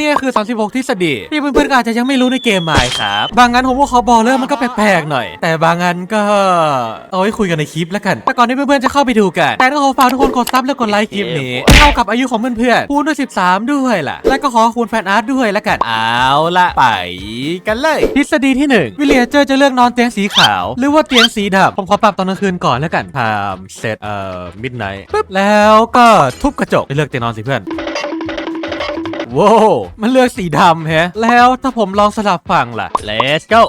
นี่คือ 36 ทฤษฎีที่เพื่อนๆอาจจะยังไม่รู้ในเกมไมค์ครับ บางงานผมก็ขอบอกเลยว่ามันก็แปลกๆหน่อย แต่บางงานก็เอาไว้คุยกันในคลิปแล้วกัน แต่ก่อนที่เพื่อนๆจะเข้าไปดูกัน แต่ก็ขอฝากทุกคนกดซับและกดไลค์คลิปนี้ให้เข้ากับอายุของเพื่อนๆคูณด้วย 13 ด้วยล่ะ และก็ขอคูณแฟนอาร์ตด้วยแล้วกัน เอาละไปกันเลย ทฤษฎีที่ 1 วิลเลียเจอร์จะเลือกนอนเตียงสีขาว หรือว่าเตียงสีดำผมขอปรับตอนกลางคืนก่อนแล้วกันพามเซตเอ่อมิดไนท์ปึ๊บแล้วก็ทุบกระจกเลือกเตียงนอนสิเพื่อน ว้าวมันเลือกสีดำแฮะ แล้วถ้าผมลองสลับฝั่งล่ะ let's go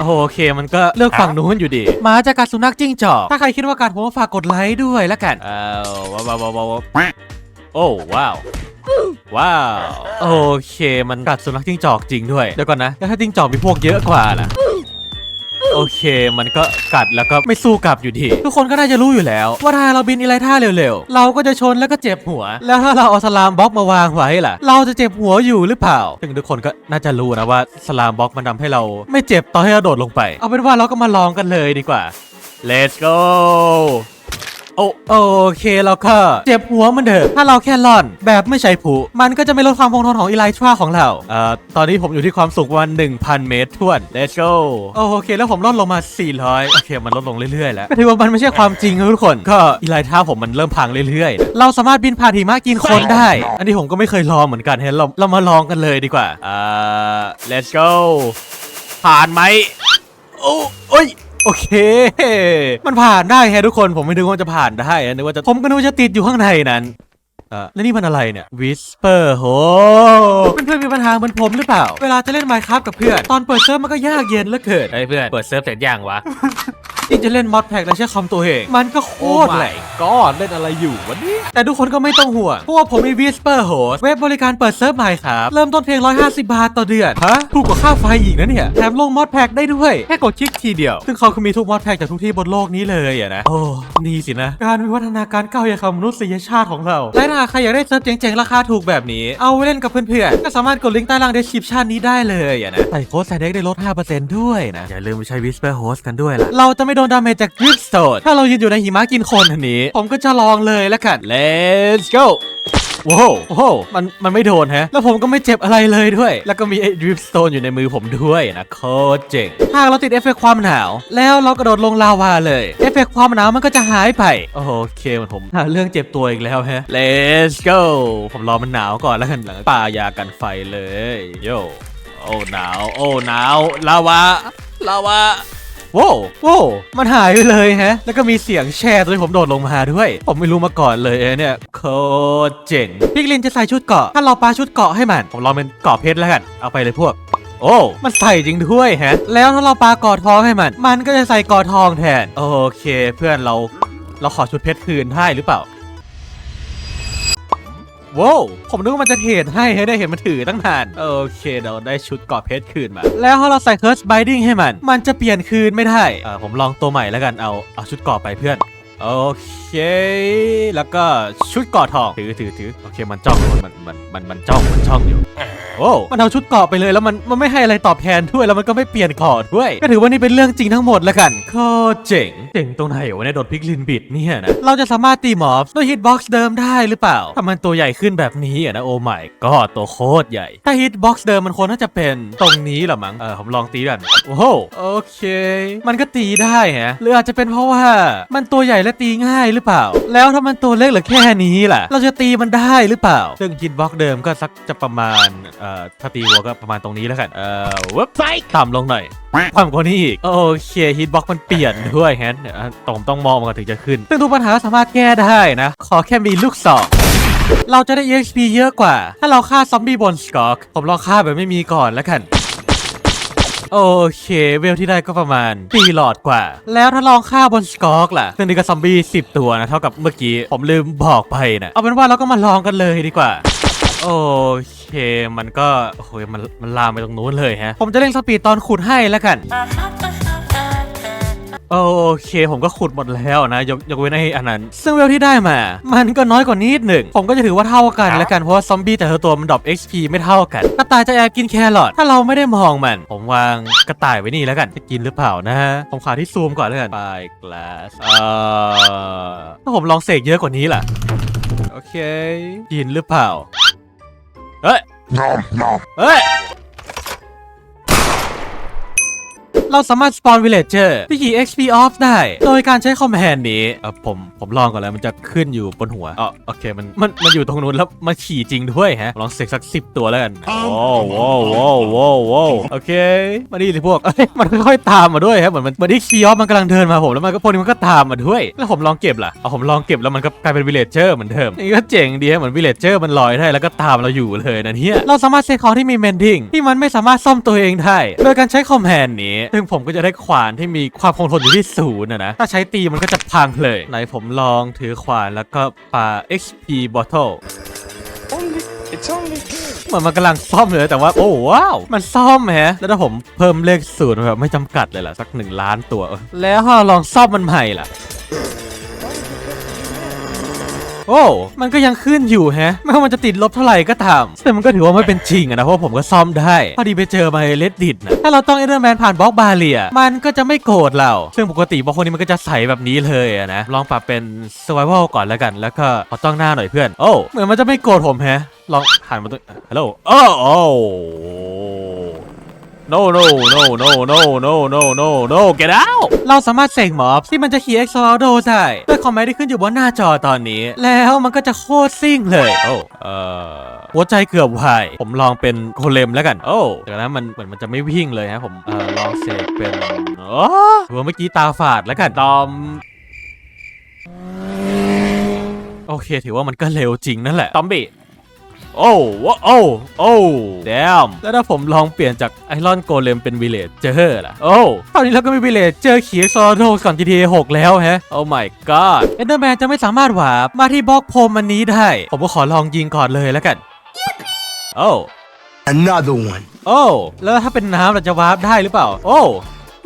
โอเคมันก็เลือกฝั่งนู้นอยู่ดีหมาจะกัดสุนัขจิ้งจอก ถ้าใครคิดว่ากัดผมก็ฝากกดไลค์ด้วยแล้วกันอ้าวว้าวว้าวว้าวว้าวโอ้ว้าวว้าว โอเคมันกัดสุนัขจิ้งจอกจริงด้วย เดี๋ยวก่อนนะ แล้วถ้าจิ้งจอกมีพวกเยอะกว่าล่ะ โอเค มันก็กัดแล้วก็ไม่สู้กลับอยู่ดี ทุกคนก็น่าจะรู้อยู่แล้ว ว่าถ้าเราบินอีไลท่าเร็วๆ เราก็จะชนแล้วก็เจ็บหัว แล้วถ้าเราเอาสลามบล็อกมาวางไว้ล่ะ เราจะเจ็บหัวอยู่หรือเปล่าซึ่งทุกคนก็น่าจะรู้นะว่าสลามบล็อกมันทำให้เรา ไม่เจ็บตอนที่เราโดดลงไป เอาเป็นว่าเราก็มาลองกันเลยดีกว่า let's go โอโอเคแล้วก็เจ็บหัวมันเถอะ ถ้าเราแค่ล่อน แบบไม่ใช้ผูมันก็จะไม่ลดความคงทนของอีไลทราของเรา เอ่อ ตอนนี้ผมอยู่ที่ความสูงประมาณ1,000 เมตรทวน let's go โอเค แล้วผมล่อนลงมา 400 โอเค มันลดลงเรื่อยๆ แล้วถือว่ามันไม่ใช่ความจริงทุกคน ก็อีไลท่าผมมันเริ่มพังเรื่อยๆ เราสามารถบินผ่านหิมะกินคนได้ อันนี้ผมก็ไม่เคยลองเหมือนกันเห็นเราเรามาลองกันเลยดีกว่า อ่า let's go ผ่านไหมโอ้โอ้ย โอเค มันผ่านได้แฮะทุกคนผมไม่นึกว่าจะผ่านได้นะนึกว่าจะผมก็นึกว่าจะติดอยู่ข้างในนั้นเออแล้วนี่มันอะไรเนี่ย Whisper โหเพื่อนๆมีปัญหาเหมือนผมหรือเปล่า เวลาจะเล่น Minecraft กับเพื่อน ตอนเปิดเซิร์ฟมันก็ยากเย็นเหลือเกินเฮ้ยเพื่อน เปิดเซิร์ฟเสร็จยังวะที่จะเล่นมอดแพ็กและใช้คอมตัวเอง มันก็โคตรแหลกก็เล่นอะไรอยู่วันนี้ แต่ทุกคนก็ไม่ต้องห่วงเพราะว่าผมมี Whisper Host เว็บบริการเปิดเซิร์ฟใหม่ครับ เริ่มต้นเพียง 150 บาทต่อเดือน ฮะ ถูกกว่าค่าไฟอีกนะเนี่ย แถมลงมอดแพ็กได้ด้วย แค่กดคลิกทีเดียว ซึ่งเขาคือมีทุกมอดแพ็กจากทุกที่บนโลกนี้เลยอะนะ โอ้นี่สินะ การวิวัฒนาการก้าวอย่างของมนุษยชาติของเรา และถ้าหากใครอยากได้เซิร์ฟเจ๋งๆราคาถูกแบบนี้ เอาไว้เล่นกับเพื่อนๆ ก็สามารถกดลิงก์ใต้ล่าง description นี้ได้เลยอะนะใส่โค้ดใส่เด็กได้ลด5%ด้วยนะอย่าลืมไปใช้ Whisper Host กันด้วยล่ะเราจะไม่โดนดาเมจจาก Dripstone ถ้าเรายืนอยู่ในหิมะกินคนอันนี้ ผมก็จะลองเลยแล้วกัน let's go ว้าวโอ้โหมัน มันไม่โดนฮะ แล้วผมก็ไม่เจ็บอะไรเลยด้วย แล้วก็มีไอ้ดริฟสโตนอยู่ในมือผมด้วยนะ โคตรเจ๋ง หากเราติดเอฟเฟกต์ความหนาว แล้วเรากระโดดลงลาวาเลย เอฟเฟกต์ความหนาวมันก็จะหายไป โอเคมันผมหาเรื่องเจ็บตัวอีกแล้วฮะ let's go ผมรอมันหนาวก่อนแล้วกันหลังป่ายากันไฟเลย โย โอ้หนาว โอ้หนาว ลาวา ลาวา โว้วโว้วมันหายไปเลยฮะ แล้วก็มีเสียงแช่ตอนที่ผมโดดลงมาด้วย ผมไม่รู้มาก่อนเลยเนี่ยโคตรเจ๋งพิกลินจะใส่ชุดเกาะ ถ้าเราปาชุดเกาะให้มัน ผมลองเป็นเกาะเพชรแล้วกัน เอาไปเลยพวกโอ้ มันใส่จริงด้วยฮะ แล้วถ้าเราปากอดทองให้มัน มันก็จะใส่กอดทองแทน โอเค เพื่อนเรา เราขอชุดเพชรคืนให้หรือเปล่า ว้าวผมนึกว่ามันจะเทรดให้ให้ได้เห็นมันถือตั้งนานโอเคเดี๋ยวได้ชุดเกราะเพชรคืนมา แล้วถ้าเราใส่เคิร์สไบดิ้งให้มัน มันจะเปลี่ยนคืนไม่ได้เออผมลองตัวใหม่แล้วกันเอาเอาชุดเกราะไปเพื่อน โอเค แล้วก็ชุดเกาะทอง ถือถือถือโอเค มันจ้อง มัน มัน มัน มันจ้อง มันจ้องอยู่ โอ้ มันเอาชุดเกาะไปเลยแล้วมัน มันไม่ให้อะไรตอบแทนด้วย แล้วมันก็ไม่เปลี่ยนเกราะด้วย ก็ถือว่านี่เป็นเรื่องจริงทั้งหมดแล้วกัน โคตรเจ๋ง เจ๋งตรงไหนวะเนี่ยโดนพิกลินบิดเนี่ยนะ เราจะสามารถตีมอฟด้วยฮิตบ็อกซ์เดิมได้หรือเปล่าถ้ามันตัวใหญ่ขึ้นแบบนี้อะนะโอ้ไม่ก็ตัวโคตรใหญ่ ถ้าฮิตบ็อกซ์เดิมมันควรน่าจะเป็นตรงนี้หรอมั้ง เออผมลองตีกันโอ้โห โอเค มันก็ตีได้ฮะ หรืออาจจะเป็นเพราะว่ามันตัวใหญ่และตีง่ายหรือเปล่า แล้วถ้ามันตัวเล็กเหลือแค่นี้ล่ะ เราจะตีมันได้หรือเปล่า ซึ่งฮิตบ็อกซ์เดิมก็สักจะประมาณเอ่อถ้าตีวัวก็ประมาณตรงนี้แล้วกันเอ่อวบไฟต่ำลงหน่อยต่ำกว่านี้อีก โอเคฮิตบ็อกมันเปลี่ยนด้วยแฮะเดี๋ยวต้องต้องมองมันก่อนถึงจะขึ้น ซึ่งทุกปัญหาสามารถแก้ได้นะ ขอแค่มีลูกศรเราจะได้ EXP เยอะกว่า ถ้าเราฆ่าซอมบี้บนสกอก ผมลองฆ่าแบบไม่มีก่อนแล้วกัน โอเค เวลที่ได้ก็ประมาณตีหลอดกว่า แล้วถ้าลองฆ่าบนสกอกล่ะซึ่งนี่ก็ซอมบี้10 ตัวนะ เท่ากับเมื่อกี้ ผมลืมบอกไปนะเอาเป็นว่าเราก็มาลองกันเลยดีกว่าโอเค มันก็ โอ้ยมันมันลามไปตรงนู้นเลยฮะ ผมจะเร่งสปีดตอนขุดให้แล้วกัน โอเคผมก็ขุดหมดแล้วนะยกยกเว้นไอ้อันนั้น ซึ่งเวลที่ได้มา มันก็น้อยกว่านิดหนึ่ง ผมก็จะถือว่าเท่ากันแล้วกันเพราะว่าซอมบี้แต่ละตัวมันดรอป XP ไม่เท่ากัน กระต่ายจะแอบกินแครอทถ้าเราไม่ได้มองมัน ผมวางกระต่ายไว้นี่แล้วกันจะกินหรือเปล่านะผมขอที่ซูมก่อนแล้วกันไปกลาสเอ่อถ้าผมลองเสกเยอะกว่านี้ล่ะโอเค กินหรือเปล่าเฮ้ย Nom nom. เฮ้ย เราสามารถสปอนวิลเลจเจอร์ที่ขี่ XP off ได้ โดยการใช้คอมแฮนด์นี้เออผม ผมลองก่อนแล้วมันจะขึ้นอยู่บนหัวอ๋อโอเคมันมันมันอยู่ตรงนู้นแล้วมาขี่จริงด้วยฮะลองเสกสักสิบตัวแล้วกันโอ้โว้โว้โว้โว้โอเคมาดีสิพวกเอ้ยมันค่อยๆตามมาด้วยครับเหมือนมันเหมือนที่คีออฟมันกำลังเดินมาผมแล้วมันก็พวกนี้มันก็ตามมาด้วย แล้วผมลองเก็บล่ะเอาผมลองเก็บแล้วมันก็กลายเป็นวิลเลจเจอร์เหมือนเดิมนี่ก็เจ๋งดีฮะเหมือนวิลเลจเจอร์มันลอยได้แล้วก็ตามเราอยู่เลยนะเนี่ยเราสามารถเซตของที่มีเมนดิ้งที่มันไม่สามารถซ่อมตัวเองได้โดยการใช้คอมแฮนด์นี้ซึ่งผมก็จะได้ขวานที่มีความคงทนอยู่ที่ศูนย์นะนะถ้าใช้ตีมันก็จะพังเลยไหนผมลองถือขวานแล้วก็ปา XP bottle Only, it's only here. เหมือนมันกำลังซ่อมเลยแต่ว่า โอ้ว้าว มันซ่อมแฮะ แล้วถ้าผมเพิ่มเลขศูนย์แบบไม่จำกัดเลยล่ะ สักหนึ่งล้านตัวเออแล้วถ้าเราลองซ่อมมันใหม่ล่ะ โอ้ มันก็ยังขึ้นอยู่แฮะ ไม่ว่ามันจะติดลบเท่าไหร่ก็ตามแต่มันก็ถือว่าไม่เป็นจริงอะนะ เพราะผมก็ซ่อมได้ พอดีไปเจอมาเลดดิดนะ ถ้าเราต้องเอเดอร์แมนผ่านบล็อกบาเรีย มันก็จะไม่โกรธเรา ซึ่งปกติบล็อกคนนี้มันก็จะใสแบบนี้เลยอะนะ ลองปรับเป็น survival ก่อนแล้วกัน แล้วก็ขอต้องหน้าหน่อยเพื่อน โอ้ เหมือนมันจะไม่โกรธผมแฮะ ลองหันมาตรงฮัลโหลโอ้โอ้ no no no no no no no no no get out เราสามารถเสกม็อบที่มันจะขี่ e x o d o ได้ด้วยคอมเมนต์ที่ขึ้นอยู่บนหน้าจอตอนนี้ แล้วมันก็จะโคตรซิ่งเลยโอ้เอ่อหัวใจเกือบวายผมลองเป็นโคเลมแล้วกัน โอ้แต่นั้นมันเหมือนมันจะไม่วิ่งเลยฮะผมเอ่อลองเสกเป็นอ๋อหัวเมื่อกี้ตาฝาดแล้วกันตอมโอเค ถือว่ามันก็เร็วจริงนั่นแหละตอมบี้ โอ้วะโอ้โอ้แดมแล้วถ้าผมลองเปลี่ยนจากไอรอนโกเลมเป็นวิเลจเจอร์ล่ะ โอ้ตอนนี้เราก็มีวิเลจเจอร์ขี่ซอโดก่อน GTA 6 แล้วแฮะ โอ้ my god เอนเดอร์แมนจะไม่สามารถหวาบมาที่บล็อกพรมอันนี้ได้ ผมก็ขอลองยิงก่อนเลยแล้วกัน โอ้ Another one. โอ้ แล้วถ้าเป็นน้ำเราจะวาร์ปได้หรือเปล่า โอ้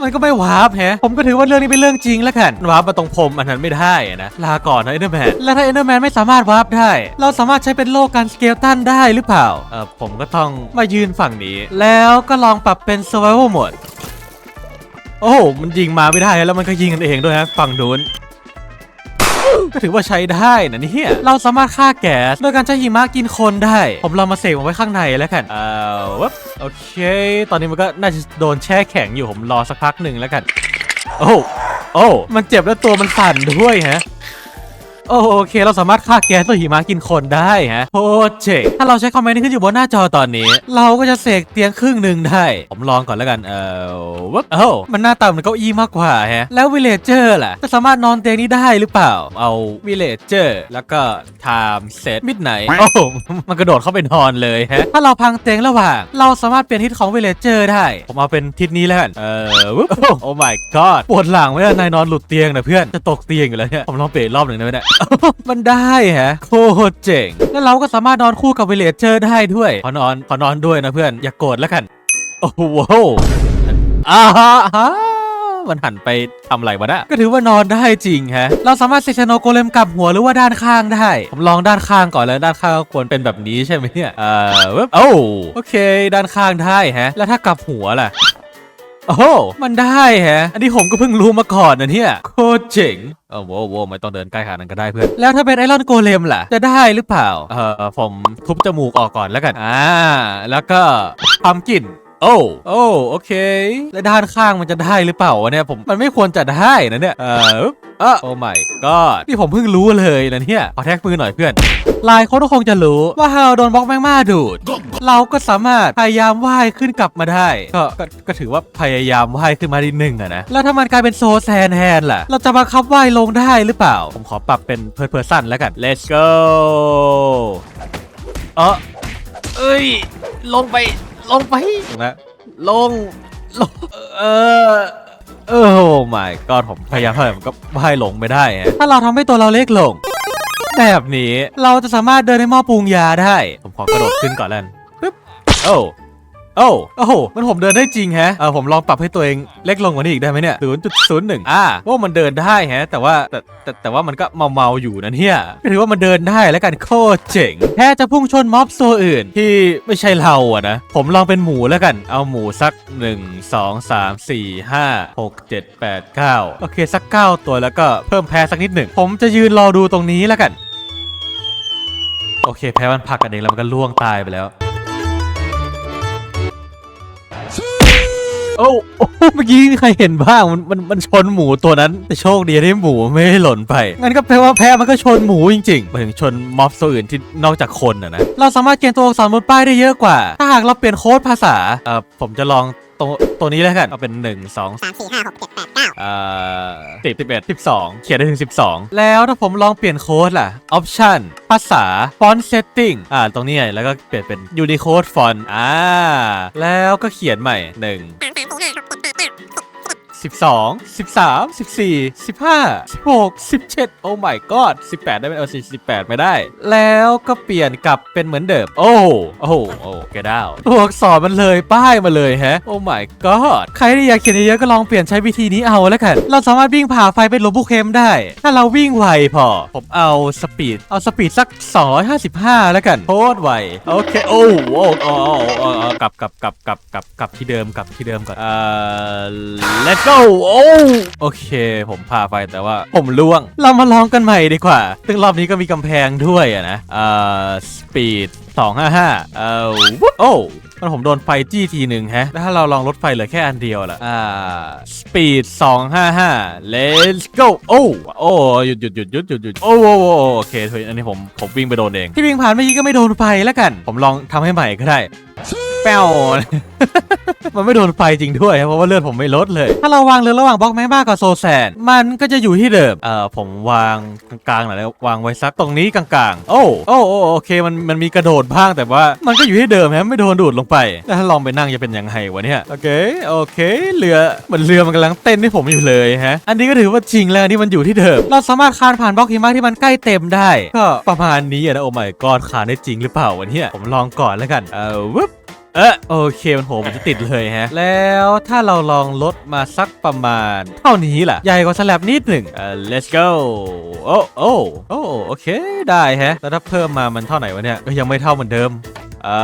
มันก็ไม่วาร์ปแฮะ ผมก็ถือว่าเรื่องนี้เป็นเรื่องจริงแล้วกันวาร์ปมาตรงพรมอันนั้นไม่ได้นะลาก่อนนะเอนเดอร์แมนและถ้าเอนเดอร์แมนไม่สามารถวาร์ปได้ เราสามารถใช้เป็นโลกการสเกลตันได้หรือเปล่าเออผมก็ต้องมายืนฝั่งนี้ แล้วก็ลองปรับเป็น survival mode โอ้โหมันยิงมาไม่ได้แล้วมันก็ยิงกันเองด้วยฮะฝั่งนู้น ก็ถือว่าใช้ได้นะเนี่ยเราสามารถฆ่าแก๊สโดยการใช้หิมะกินคนได้ ผมลองมาเสกมันไว้ข้างในแล้วกันเอ่อวับโอเค ตอนนี้มันก็น่าจะโดนแช่แข็งอยู่ผมรอสักพักหนึ่งแล้วกัน โอ้โอ้มันเจ็บแล้วตัวมันสั่นด้วยฮะ โอ้โอเค เราสามารถฆ่าแก๊สตัวหิมะกินคนได้ฮะโคตรเจ๋งถ้าเราใช้คอมเมนต์ที่ขึ้นอยู่บนหน้าจอตอนนี้ เราก็จะเสกเตียงครึ่งหนึ่งได้ ผมลองก่อนแล้วกัน เออวับเอ้ามันหน้าตาเหมือนเก้าอี้มากกว่าฮะ แล้ววิลเลเจอร์ล่ะจะสามารถนอนเตียงนี้ได้หรือเปล่า เอาวิลเลเจอร์แล้วก็ไทม์เซตมิดไหนโอ้มันกระโดดเข้าไปนอนเลยฮะ ถ้าเราพังเตียงระหว่าง เราสามารถเปลี่ยนทิศของวิลเลเจอร์ได้ ผมเอาเป็นทิศนี้แล้วกัน เออวับโอ้ my god ปวดหลังไม่ได้นายนอนหลุดเตียงนะเพื่อน จะตกเตียงอยู่แล้วเนี่ย ผมลองเปลี่ยนรอบหนึ่งได้ไหมเนี่ยมันได้ฮะโคตรเจ๋ง แล้วเราก็สามารถนอนคู่กับวิเลจเจอร์ได้ด้วย ขอนอนขอนอนด้วยนะเพื่อน อย่าโกรธแล้วกัน โอ้โหอ่าฮะอ่ามันหันไปทำอะไรวะนะก็ถือว่านอนได้จริงฮะ เราสามารถเซชโนโกเลมกลับหัวหรือว่าด้านข้างได้ ผมลองด้านข้างก่อนแล้วด้านข้างก็ควรเป็นแบบนี้ใช่ไหมเนี่ย เอ่อเว็บโอ้โอเค ด้านข้างได้ฮะ แล้วถ้ากลับหัวล่ะ โอ้โหมันได้แฮะ อันนี้ผมก็เพิ่งรู้มาก่อนนะเนี่ย โคตรเจ๋งเออโว้โว้ไม่ต้องเดินใกล้ขนาดนั้นก็ได้เพื่อน แล้วถ้าเป็นไอรอนโกเลมล่ะ จะได้หรือเปล่า เออผมทุบจมูกออกก่อนแล้วกัน อ่า แล้วก็พัมกิน โอ้โอ้โอเค แล้วด้านข้างมันจะได้หรือเปล่าวะเนี่ยผมมันไม่ควรจะได้นะเนี่ยเออเออโอ้ my god นี่ผมเพิ่งรู้เลยนะเนี่ยขอแท็กมือหน่อยเพื่อนหลายคนก็คงจะรู้ว่าฮาวโดนบล็อกแมงม่าดูด เราก็สามารถพยายามว่ายขึ้นกลับมาได้ก็ก็ก็ถือว่าพยายามว่ายขึ้นมาทีหนึ่งอะนะแล้วถ้ามันกลายเป็นโซแซนแฮนล่ะ เราจะบังคับว่ายลงได้หรือเปล่า ผมขอปรับเป็นเพอร์เพอร์ซันแล้วกัน let's go เออเอ้ย ลงไป ลงไปนะลงลงเออเออโอ้ my god ผมพยายามเท่าไหร่มันก็ว่ายลงไม่ได้ฮะถ้าเราทำให้ตัวเราเล็กลง แบบนี้เราจะสามารถเดินในหม้อปรุงยาได้ ผมขอกระโดดขึ้นก่อนแล้วกันปึ๊บโอ้ โอ้โอ้โหมันผมเดินได้จริงแฮะเออผมลองปรับให้ตัวเองเล็กลงกว่านี้อีกได้ไหมเนี่ย0.01อ่าว่ามันเดินได้แฮะ แต่ว่าแต่แต่แต่ว่ามันก็เมาเมาๆอยู่นะเนี่ยก็ถือว่ามันเดินได้แล้วกันโคตรเจ๋งแค่จะพุ่งชนม็อบตัวอื่นที่ไม่ใช่เราอะนะ ผมลองเป็นหมูแล้วกัน เอาหมูสัก 1 2 3 4 5 6 7 8 9 โอเคสัก 9 ตัวแล้วก็เพิ่มแพ้สักนิดหนึ่ง ผมจะยืนรอดูตรงนี้แล้วกัน โอเคแพ้มันผลักกันเองแล้วมันก็ล่วงตายไปแล้ว โอ้โอ้เมื่อกี้มีใครเห็นบ้างมันมันมันชนหมูตัวนั้นแต่โชคดีที่หมูไม่ได้หล่นไปงั้นก็แปลว่าแพ้มันก็ชนหมูจริงๆหมายถึงชนม็อบตัวอื่นที่นอกจากคนอะนะเราสามารถเขียนตัวอักษรบนป้ายได้เยอะกว่า ถ้าหากเราเปลี่ยนโค้ดภาษาเอ่อผมจะลอง ตัวตัวนี้แล้วกันเอาเป็น1 2สามสี่ห้าหกเจ็ดแปดเก้าเอ่อสิบสิบเอ็ดสิบสองเขียนได้ถึง12แล้วถ้าผมลองเปลี่ยนโค้ดล่ะ Option ภาษา Font Setting อ่าตรงนี้ไงแล้วก็เปลี่ยนเป็น Unicode Font อ่าแล้วก็เขียนใหม่1สามสามสี่ห้าห 12 13 14 15 16 17 โอ้ my god 18 ได้ไหมเออ18ไม่ได้ แล้วก็เปลี่ยนกลับเป็นเหมือนเดิม โอ้โอ้โอ้แกดาวตัวอักษรมันเลยป้ายมาเลยแฮะ โอ้ my god ใครที่อยากเขียนเยอะก็ลองเปลี่ยนใช้วิธีนี้เอาแล้วกัน เราสามารถวิ่งผ่าไฟเป็นหลวงปู่เข็มได้ ถ้าเราวิ่งไวพอ ผมเอาสปีด เอาสปีดสัก 255 แล้วกันโคตรไว โอเค โอ้โอ้โอ้โอ้โอ้กลับกลับกลับกลับกลับกลับที่เดิมกลับที่เดิมก่อน เอ่อ let's go โอ้โอเค ผมพาไปแต่ว่าผมล่วง เรามาลองกันใหม่ดีกว่าซึ่งรอบนี้ก็มีกำแพงด้วยอะนะเอ่อ speed 255เอ่อโอ้มันผมโดนไฟจี้ทีหนึ่งแฮะ ถ้าเราลองลดไฟเหลือแค่อันเดียวล่ะ อ่า speed 255 let's go โอ้โอ้หยุดหยุดหยุดหยุดหยุดหยุดโอ้โอ้โอ้โอเคเฮ้ยอันนี้ผมผมวิ่งไปโดนเอง ที่วิ่งผ่านเมื่อกี้ก็ไม่โดนไฟแล้วกัน ผมลองทำให้ใหม่ก็ได้ แป้ว มันไม่โดนไฟจริงด้วยครับเพราะว่าเลือดผมไม่ลดเลย ถ้าเราวางเรือระหว่างบล็อกแมกมากับโซแซนมันก็จะอยู่ที่เดิมเอ่อผมวางกลางๆหน่อยแล้ววางไว้สักตรงนี้กลางๆ โอ้โอ้โอ้โอเคมันมันมีกระโดดบ้างแต่ว่ามันก็อยู่ที่เดิมฮะไม่โดนดูดลงไปแล้วถ้าลองไปนั่งจะเป็นยังไงวะเนี่ยโอเคโอเคเรือเหมือนเรือมันกำลังเต้นให้ผมอยู่เลยฮะ อันนี้ก็ถือว่าจริงแล้วอันนี่มันอยู่ที่เดิม เราสามารถคานผ่านบล็อกหิมะที่มันใกล้เต็มได้ ก็ประมาณนี้อะนะโอ้ my god คานได้จริงหรือเปล่าวะเนี่ยผมลองก่อนแล้วกันเออวึบเออโอเคมันโหมันจะติดเลยฮะ แล้วถ้าเราลองลดมาสักประมาณ เท่านี้ล่ะ ใหญ่กว่าสลับนิดหนึ่งเออ let's go โอ้โอ้โอ้โอเคได้ฮะ แล้วถ้าเพิ่มมามันเท่าไหร่วะเนี่ยก็ยังไม่เท่าเหมือนเดิม เอ่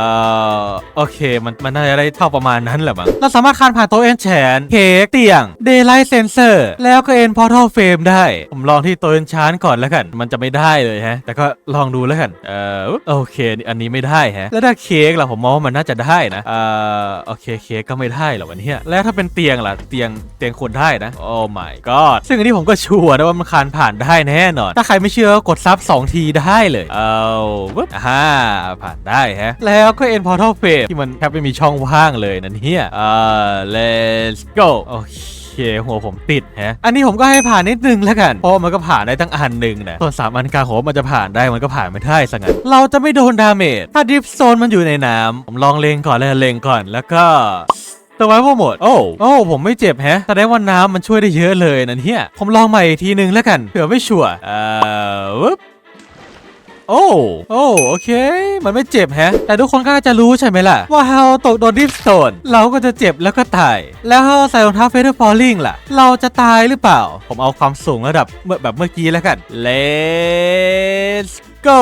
อโอเค มันมันน่าจะได้เท่าประมาณนั้นแหละมั้งเราสามารถคานผ่านโต๊ะเอนแชนเค้กเตียง Daylight Sensor แล้วก็เอ็นพอร์ทัลเฟรมได้ ผมลองที่โต๊ะเอนชานก่อนแล้วกัน มันจะไม่ได้เลยฮะ แต่ก็ลองดูแล้วกัน เอ่อโอเค อันนี้ไม่ได้ฮะ แล้วถ้าเค้กล่ะผมมองว่ามันน่าจะได้นะเอ่อโอเคเค้กก็ไม่ได้หรอกวันนี้แล้วถ้าเป็นเตียงล่ะเตียงเตียงควรได้นะ โอ้ my god ซึ่งอันนี้ผมก็ชัวร์นะว่ามันคานผ่านได้แน่นอน ถ้าใครไม่เชื่อก็กดซับ2ทีได้เลย เอาปึ๊บอ่าผ่านได้ฮะแแล้วก็ End Portal Frame ที่มันแทบไม่มีช่องว่างเลยนั่นเฮียอ่า let's go โอเคหัวผมติดฮะ อันนี้ผมก็ให้ผ่านนิดนึงแล้วกัน เพราะมันก็ผ่านได้ตั้งอันหนึ่งนะส่วนสามอันกลางผมว่ามันจะผ่านได้มันก็ผ่านไม่ได้ซะงั้นเราจะไม่โดนดาเมจถ้าดิฟโซนมันอยู่ในน้ำผมลองเลงก่อนเลยเลงก่อนแล้วก็ตัวไว้พวกหมด โอ้โอ้ผมไม่เจ็บแฮะแสดงว่าน้ำมันช่วยได้เยอะเลยนั่นเฮียผมลองใหม่อีกทีนึงแล้วกันเผื่อไม่ชัวร์เอ่อวึบ โอ้ โอ้ โอเค มันไม่เจ็บแฮะ แต่ทุกคนก็น่าจะรู้ใช่ไหมล่ะ ว่าเราตกโดนดิฟสโตนเราก็จะเจ็บแล้วก็ตาย แล้วเราใส่รองเท้าเฟเธอร์ฟอลลิงล่ะ เราจะตายหรือเปล่า ผมเอาความสูงระดับเมื่อแบบเมื่อกี้แล้วกัน let's go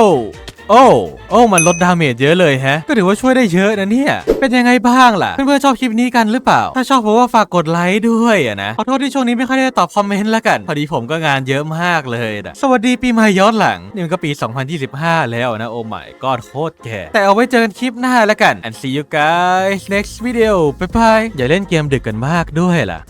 โอ้โอ้มันลดดาเมจเยอะเลยแฮะ ก็ถือว่าช่วยได้เยอะนะเนี่ย เป็นยังไงบ้างล่ะ เพื่อนๆชอบคลิปนี้กันหรือเปล่า ถ้าชอบผมว่าฝากกดไลค์ด้วยอะนะ ขอโทษที่ช่วงนี้ไม่ค่อยได้ตอบคอมเมนต์แล้วกัน พอดีผมก็งานเยอะมากเลยนะสวัสดีปีใหม่ย้อนหลัง นี่มันก็ปี 2025 แล้วนะ โอ้ my god โคตรแก่ แต่เอาไว้เจอกันคลิปหน้าแล้วกัน and see you guys next video บ๊ายบายอย่าเล่นเกมดึกกันมากด้วยล่ะ